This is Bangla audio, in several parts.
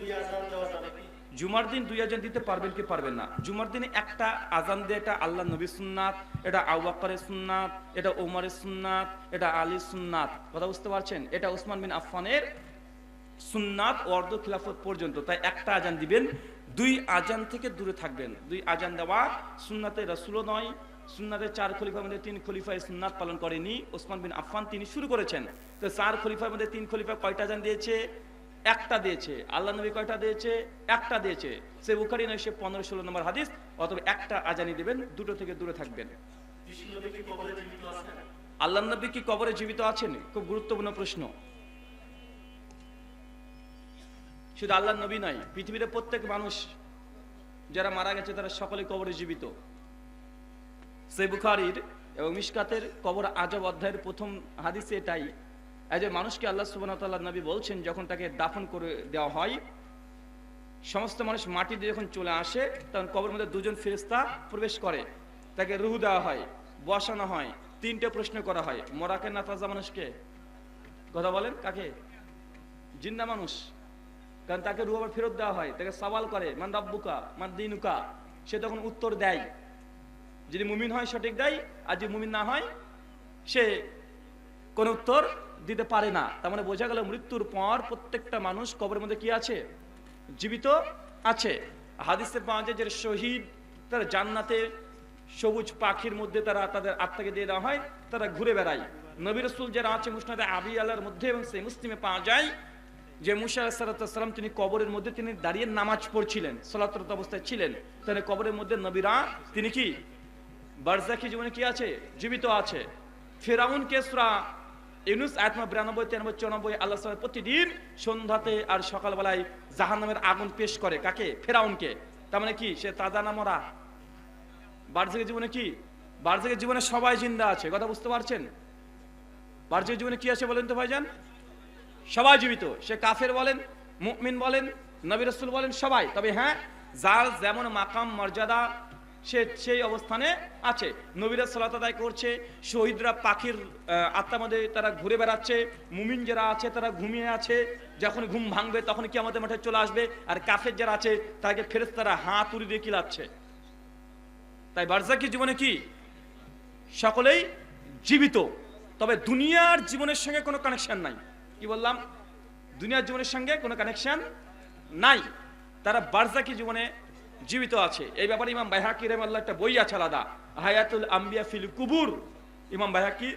দুই জুমার দিন দুই আজান দিতে পারবেন কি পারবেন না? জুমার দিনে একটা আজান দিয়ে, এটা আল্লাহ নবী সুন্নাত, এটা আউবাকারের সুন্নাত, এটা ওমরের সুন্নাত, এটা আলী সুন্নাত। কথা বুঝতে পারছেন? এটা ওসমান বিন আফফানের সুন্নাত অর্ধ খিলাফত পর্যন্ত। তাই একটা আজান দিবেন, দুই আজান থেকে দূরে থাকবেন। দুই আজান দেওয়া সুন্নাতে রসুলও নয় সুন্নাতের চার খলিফার মধ্যে তিন খলিফায় সুন্নাত পালন করেনি ওসমান বিন আফফান, তিনি শুরু করেছেন। তো চার খলিফার মধ্যে তিন খলিফা কয়টা আজান দিয়েছে? একটা দিয়েছে। আল্লাহ নবী কয়টা দিয়েছে? একটা দিয়েছে। সে বুখারি নয়, সে পনেরো, ষোলো নম্বর হাদিস। অথবা একটা আজানি দিবেন, দুটো থেকে দূরে থাকবেন। আল্লাহ নবী কি কবরে জীবিত আছেন? খুব গুরুত্বপূর্ণ প্রশ্ন। শুধু আল্লাহ নবী নয়, পৃথিবীর প্রত্যেক মানুষ যারা মারা গেছে, তারা সকলে কবরে জীবিত। সে বুখারির এবং মিশকাতের কবর আজব অধ্যায়ের প্রথম হাদিসে এটাই। এই যে মানুষকে আল্লাহ সুবাহ নবী বলছেন, যখন তাকে দাফন করে দেওয়া হয়, সমস্ত মানুষ মাটি দিয়ে যখন চলে আসে, তখন কবর মধ্যে দুজন ফেরেস্তা প্রবেশ করে। তাকে রুহু দেওয়া হয়, বসানো হয়, তিনটে প্রশ্ন করা হয় মরাকে না তাজা মানুষকে? কথা বলেন কাকে? জিন্দা মানুষ। কারণ তাকে রুহু আবার ফেরত দেওয়া হয়, তাকে সওয়াল করে, মান রাব্বুকা, মান দিনুকা। সে তখন উত্তর দেয়। যদি মুমিন হয়, সঠিক দেয়, আর যদি মুমিন না হয়, সে কোনো উত্তর দিতে পারে না। তার মানে বোঝা গেল মৃত্যুর পর প্রত্যেকটা মানুষ কবরের মধ্যে কি আছে? জীবিত আছে। হাদিসে পাওয়া যায় যে শহীদ, তার জান্নাতে সবুজ পাখির মধ্যে তারা তাদের আত্মাকে দিয়ে দেওয়া হয়, তারা ঘুরে বেড়ায়। নবী রসুল যারা আছে, মুসনাদে আবি আল্লাহর মধ্যে এবং সেই মুসলিমে পাওয়া যায় যে মুসা সাল্লাম তিনি কবরের মধ্যে তিনি দাঁড়িয়ে নামাজ পড়ছিলেন, সলাতরত অবস্থায় ছিলেন। তাহলে কবরের মধ্যে নবীরা, তিনি কি? বারজাকি জীবনে কি আছে? জীবিত আছে। ফেরাউন কেসরা ইউনুস আত্মা বিরানব্বই, তিরানব্বই, চৌরানব্বই আল্লাহ সাল্লাম প্রতিদিন সন্ধ্যাতে আর সকালবেলায় জাহান নামের আগুন পেশ করে। কাকে? ফেরাউনকে। তার মানে কি? সে তাজা না মরা? বার্জিকের জীবনে কি? বার্জিকের জীবনে সবাই জিন্দা আছে। কথা বুঝতে পারছেন? বার্ষিক জীবনে কি আছে বলেন তো ভাইজান? সবাই জীবিত। সে কাফের বলেন, মুমিন বলেন, নবী রসুল বলেন, সবাই। তবে হ্যাঁ যার যেমন মাকাম, মর্যাদা সে সেই অবস্থানে আছে। নবীরা সালাত আদায় করছে শহীদরা পাখির আহ, আত্মার মধ্যে তারা ঘুরে বেড়াচ্ছে মুমিন যারা আছে তারা ঘুমিয়ে আছে যখন ঘুম ভাঙবে তখন কি আমাদের মাঠে চলে আসবে আর কাফের যারা আছে তাকে ফেরেস তারা হাত উড়ি দিয়ে কিলাচ্ছে। তাই বার্জাকি জীবনে কি? সকলেই জীবিত। তবে দুনিয়ার জীবনের সঙ্গে কোনো কানেকশন নাই। কি বললাম? দুনিয়ার জীবনের সঙ্গে কোনো কানেকশন নাই। তারা বার্জাকি জীবনে জীবিত আছে। এই ব্যাপারে ইমাম বাইহাকি রেমাল্লাহ একটা বই আছে আলাদা। হায়াতুল আম্বিয়া ফিল কুবুর। ইমাম বাইহাকি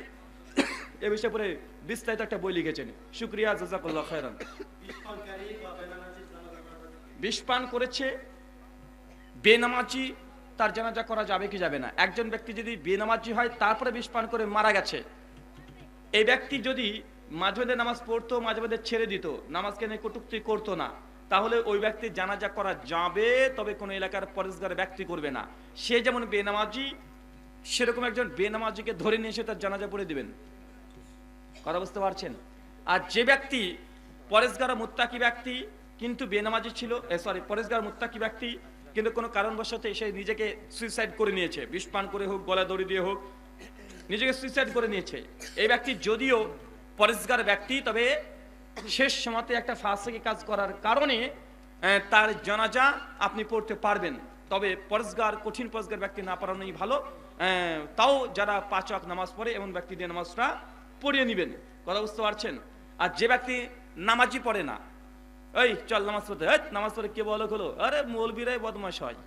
এ বিষয়ে পরে বিস্তারিত একটা বই লিখেছেন। শুক্রিয়া, জাজাকুল্লাহ খায়রান। বিষ্ণুকারী বা বেনামাজি জানাজার ব্যাপারে বিষ পান করেছে, বেনামাজি, তার জানাজা করা যাবে কি যাবে না। একজন ব্যক্তি যদি বেনামাজি হয়, তারপরে বিষ পান করে মারা গেছে। এই ব্যক্তি যদি মাঝে মাঝে নামাজ পড়তো, মাঝে মাঝে ছেড়ে দিত, নামাজকে নিয়ে কটুক্তি করতো না তাহলে ওই ব্যক্তি জানাজা করা যাবে, তবে কোনো এলাকার পরিষ্কার ব্যক্তি করবে না। সে যেমন বেনামাজি, সেরকম একজন বেনামাজিকে ধরে নিয়ে এসে তার জানাজা পড়ে দিবেন। কথা বুঝতে পারছেন? আর যে ব্যক্তি পরেশগার মুত্তাকি ব্যক্তি, কিন্তু বেনামাজি ছিল সরি পরেশগার মুত্তাকি ব্যক্তি, কিন্তু কোনো কারণবশত এসে নিজেকে সুইসাইড করে নিয়েছে। বিষ পান করে হোক, গলা দড়ি দিয়ে হোক, নিজেকে সুইসাইড করে নিয়েছে। এই ব্যক্তি যদিও পরেশগার ব্যক্তি, তবে শেষ সময়তে একটা ফাঁসিকে কাজ করার কারণে তার জানাজা আপনি পড়তে পারবেন। তবে পরেশগার, কঠিন পরেশগার ব্যক্তি না পড়ানোই ভালো। তাও যারা পাঁচ ওয়াক্ত নামাজ পড়ে এমন দিয়ে নামাজটা পড়িয়ে নেবেন। কথা বুঝতে পারছেন? আর যে ব্যক্তি নামাজই পড়ে না, এই, চল নামাজ পড়তে। এই, নামাজ পড়ে কে বলো হলো? আরে, মৌলবীরাই বদমাশ হয়।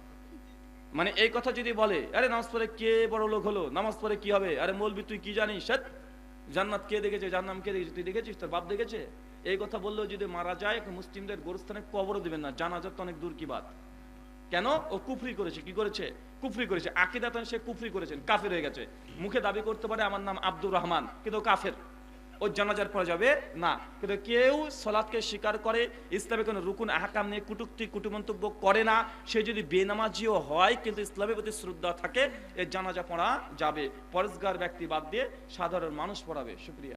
মানে এই কথা যদি বলে, আরে, নামাজ পড়ে কে বড় লোক হলো? নামাজ পড়ে কি হবে? আরে, মৌলবি, তুই কি জানিস? জান্নাত কে দেখেছে? জান্নাম কে দেখেছে? তুই দেখেছিস? তোর বাপ দেখেছে? এই কথা বললেও যদি মারা যায় মুসলিমদের গোরস্থানে কবরও দিবেন না। জানাজার তো অনেক দূর কি বাত। কেন? ও কুফরি করেছে। কি করেছে? কুফরি করেছে। আকিদাতন সে কুফরি করেছেন। কাফের হয়ে গেছে। মুখে দাবি করতে পারে, আমার নাম আব্দুর রহমান। কিন্তু কাফের। ও জানাজার পরে যাবে? না। কিন্তু কেউ সলাৎকে স্বীকার করে, ইসলামে কোনো রুকুন, আহকাম নিয়ে কুটুক্তি, কুটুমন্তব্য করে না। সে যদি বেনামাজিও হয়, কিন্তু ইসলামের প্রতি শ্রদ্ধা থাকে এর জানাজা পড়া যাবে। পরেশগার ব্যক্তি বাদ দিয়ে সাধারণ মানুষ পড়াবে। শুক্রিয়া।